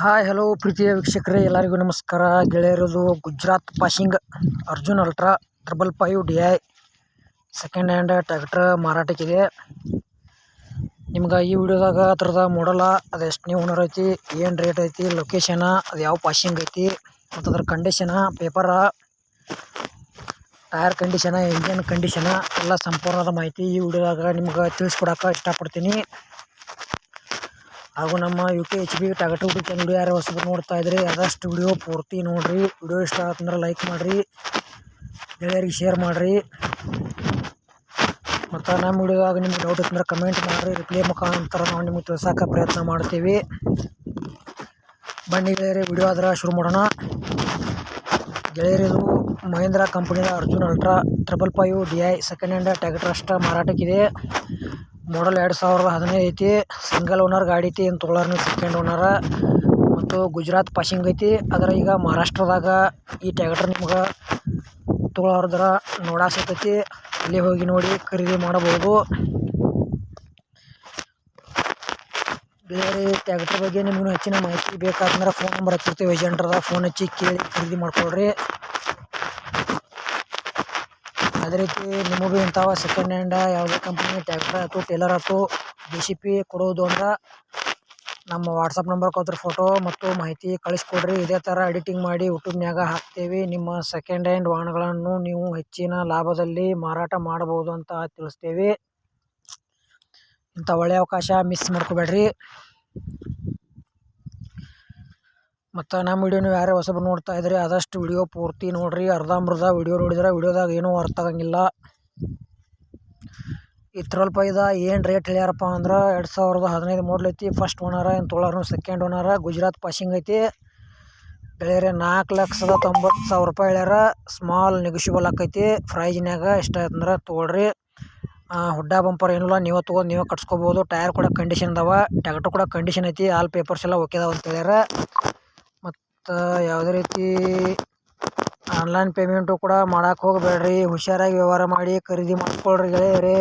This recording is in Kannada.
ಹಾಯ್ ಹಲೋ ಪ್ರೀತಿಯ ವೀಕ್ಷಕರೇ, ಎಲ್ಲರಿಗೂ ನಮಸ್ಕಾರ. ಗೆಳೆಯರದು Gujarat passing Arjun ultra triple five D I second hand tractor ಮಾರಾಟಕ್ಕಿದೆ. ನಿಮ್ಗೆ ಈ ವಿಡಿಯೋದಾಗ ಅದ್ರದ ಮಾಡಲ್ಲ ಅದು ನೀವು ಓನರ್ ಐತಿ, ಏನು ರೇಟ್ ಐತಿ ಲೊಕೇಶನ ಅದು ಯಾವ ಪಾಶಿಂಗ್ ಐತಿ, ಮತ್ತು ಅದ್ರ condition paper tyre condition engine condition ಎಲ್ಲ ಸಂಪೂರ್ಣದ ಮಾಹಿತಿ ಈ ವಿಡಿಯೋದಾಗ ನಿಮ್ಗೆ ತಿಳಿಸ್ಕೊಡಕ್ಕೆ ಇಷ್ಟಪಡ್ತೀನಿ. ಹಾಗೂ ನಮ್ಮ ಯು ಕೆ ಎಚ್ ಬಿ ಟ್ಯಾಗಟ್ ಯೂಟ್ಯೂಬ್ ಚಾನಲ್ ಯಾರು ಹೊಸಬರು ನೋಡ್ತಾ ಇದ್ರಿ, ಆದಷ್ಟು ವಿಡಿಯೋ ಪೂರ್ತಿ ನೋಡ್ರಿ. ವಿಡಿಯೋ ಇಷ್ಟ ಆತಂದ್ರೆ ಲೈಕ್ ಮಾಡಿರಿ, ಗೆಳೆಯರಿಗೆ ಶೇರ್ ಮಾಡಿರಿ. ಮತ್ತು ನಮ್ಮ ವಿಡಿಯೋದಾಗ ನಿಮ್ಗೆ ಡೌಟ್ ಇತ್ತಂದ್ರೆ ಕಮೆಂಟ್ ಮಾಡಿರಿ ರಿಪ್ಲೈ ಮುಖಾಂತರ ನಾವು ನಿಮಗೆ ತಿಳ್ಸೋಕೆ ಪ್ರಯತ್ನ ಮಾಡ್ತೀವಿ. ಬನ್ನಿ ಗೆಳೆಯರಿ ವಿಡಿಯೋ ಆದ್ರೆ ಶುರು ಮಾಡೋಣ. ಗೆಳೆಯರಿದು ಮಹೇಂದ್ರ ಕಂಪನಿಯ Arjun ultra triple five D I second hand tractor ಅಷ್ಟ ಮಾರಾಟಕ್ಕಿದೆ. ಮಾಡಲ್ ಎರಡು ಸಾವಿರದ ಹದಿನೈದು ಐತಿ. ಸಿಂಗಲ್ ಓನರ್ ಗಾಡಿ ಐತಿ, ಏನು ತೊಗೊಳಾರ ಸೆಕೆಂಡ್ ಓನರ ಮತ್ತು ಗುಜರಾತ್ ಪಾಸಿಂಗ್ ಐತಿ. ಅದರ ಈಗ ಮಹಾರಾಷ್ಟ್ರದಾಗ ಈ ಟ್ಯಾಕ್ಟರ್ ನಿಮ್ಗೆ ತೊಗೊಳೋರ್ದರ ನೋಡಾಕ್ ಸಿಗ್ತೈತಿ ಅಲ್ಲಿ ಹೋಗಿ ನೋಡಿ ಖರೀದಿ ಮಾಡಬಹುದು. ಬೇರೆ ಟ್ಯಾಕ್ಟ್ರ್ ಬಗ್ಗೆ ನಿಮ್ಗೆ ಹೆಚ್ಚಿನ ಮಾಹಿತಿ ಬೇಕಾದ್ರೆ ಫೋನ್ ನಂಬರ್ ಹಚ್ಚಿರ್ತೀವಿ. ಏಜೆಂಟ್ರದ ಫೋನ್ ಹಚ್ಚಿ ಕೇಳಿ ಖರೀದಿ ಮಾಡ್ಕೊಳ್ರಿ. ಅದೇ ರೀತಿ ನಿಮಗೂ ಇಂಥವ ಸೆಕೆಂಡ್ ಹ್ಯಾಂಡ ಯಾವುದೇ ಕಂಪ್ನಿ ಟ್ಯಾಕ್ಟರ್ ಆಯ್ತು ಟೇಲರ್ ಆಯ್ತು ಜೆ ಸಿ ಪಿ ಕೊಡೋದು ಅಂದ್ರೆ ನಮ್ಮ ವಾಟ್ಸಪ್ ನಂಬರ್ ಕೊತ್ರ ಫೋಟೋ ಮತ್ತು ಮಾಹಿತಿ ಕಳಿಸ್ಕೊಡ್ರಿ. ಇದೇ ಥರ ಎಡಿಟಿಂಗ್ ಮಾಡಿ ಯೂಟ್ಯೂಬ್ನಾಗ ಹಾಕ್ತೇವೆ. ನಿಮ್ಮ ಸೆಕೆಂಡ್ ಹ್ಯಾಂಡ್ ವಾಹನಗಳನ್ನು ನೀವು ಹೆಚ್ಚಿನ ಲಾಭದಲ್ಲಿ ಮಾರಾಟ ಮಾಡಬಹುದು ಅಂತ ತಿಳಿಸ್ತೇವೆ. ಇಂಥ ಒಳ್ಳೆಯ ಅವಕಾಶ ಮಿಸ್ ಮಾಡ್ಕೋಬೇಡ್ರಿ. ಮತ್ತು ನಮ್ಮ ವೀಡಿಯೋನು ಯಾರೇ ಹೊಸಬ್ರು ನೋಡ್ತಾ ಇದ್ರಿ ಆದಷ್ಟು ವಿಡಿಯೋ ಪೂರ್ತಿ ನೋಡಿರಿ. ಅರ್ಧಂಬರ್ಧ ವಿಡಿಯೋ ನೋಡಿದ್ರೆ ವಿಡಿಯೋದಾಗ ಏನೂ ಅರ್ಥ ಆಗಂಗಿಲ್ಲ. ಈ ಪೈದ ಏನು ರೇಟ್ ಹೇಳ್ಯಾರಪ್ಪ ಅಂದ್ರೆ ಎರಡು ಸಾವಿರದ ಹದಿನೈದು ಮಾಡಲ್ ಐತಿ. ಫಸ್ಟ್ ಓನರ ಏನು ತೊಳಾರನು ಸೆಕೆಂಡ್ ಓನರ ಗುಜರಾತ್ ಪಾಸಿಂಗ್ ಐತಿ. ಬೆಳೆಯರೆ ನಾಲ್ಕು ಲಕ್ಷದ ತೊಂಬತ್ತು ಸಾವಿರ ರೂಪಾಯಿ ಹೇಳ್ಯಾರ. ಸ್ಮಾಲ್ ನೆಗೋಷಿಯಬಲ್ ಆಕೈತಿ ಇಷ್ಟ ಆಯ್ತಂದ್ರೆ ತೊಗೊಳ್ರಿ ಹುಡ್ಡ ಬಂಪರ್ ಏನಿಲ್ಲ, ನೀವೇ ತೊಗೊಂಡು ನೀವೇ ಕಟ್ಸ್ಕೊಬೋದು. ಟೈರ್ ಕೂಡ ಕಂಡೀಷನ್ ಅದಾವ. ಟ್ಯಾಕ್ಟರ್ ಕೂಡ ಕಂಡೀಷನ್ ಐತಿ. ಆಲ್ ಪೇಪರ್ಸ್ ಎಲ್ಲ ಓಕೆ ಅದಾವ ಅಂತ ಹೇಳ್ಯಾರ. ಮತ್ತು ಯಾವುದೇ ರೀತಿ ಆನ್ಲೈನ್ ಪೇಮೆಂಟು ಕೂಡ ಮಾಡಕ್ಕೆ ಹೋಗಬೇಡ್ರಿ. ಹುಷಾರಾಗಿ ವ್ಯವಹಾರ ಮಾಡಿ ಖರೀದಿ ಮಾಡಿಕೊಳ್ರಿ ಗೆಳೆಯರೇ.